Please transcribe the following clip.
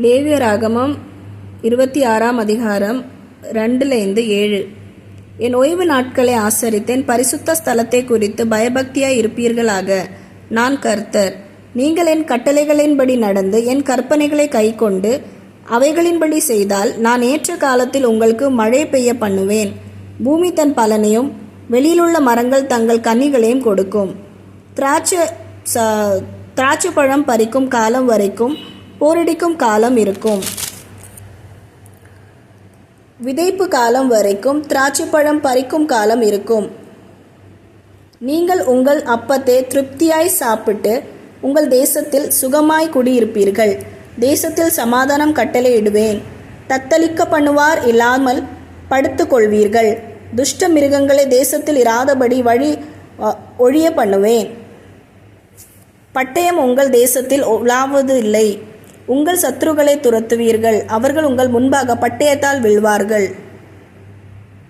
லேவியராகமம் இருபத்தி ஆறாம் அதிகாரம் ரெண்டுலேருந்து ஏழு. என் ஓய்வு நாட்களை ஆசரித்தேன். பரிசுத்த ஸ்தலத்தை குறித்து பயபக்தியாய் இருப்பீர்களாக. நான் கர்த்தர். நீங்கள் என் கட்டளைகளின்படி நடந்து என் கற்பனைகளை கைக்கொண்டு அவைகளின்படி செய்தால் நான் ஏற்ற காலத்தில் உங்களுக்கு மழை பெய்ய பண்ணுவேன். பூமி தன் பலனையும் வெளியிலுள்ள மரங்கள் தங்கள் கனிகளையும் கொடுக்கும். திராட்சை திராட்சை பழம் பறிக்கும் காலம் வரைக்கும் போரடிக்கும் காலம் இருக்கும். விதைப்பு காலம் வரைக்கும் திராட்சைப்பழம் பறிக்கும் காலம் இருக்கும். நீங்கள் உங்கள் அப்பத்தை திருப்தியாய் சாப்பிட்டு உங்கள் தேசத்தில் சுகமாய் குடியிருப்பீர்கள். தேசத்தில் சமாதானம் கட்டளையிடுவேன். தத்தளிக்க பண்ணுவார் இல்லாமல் படுத்துக்கொள்வீர்கள். துஷ்ட மிருகங்களை தேசத்தில் இராதபடி வழி ஒழிய பண்ணுவேன். பட்டயம் உங்கள் தேசத்தில் உலாவது இல்லை உங்கள் சத்துருக்களை துரத்துவீர்கள். அவர்கள் உங்கள் முன்பாக பட்டயத்தால் வெல்வார்கள்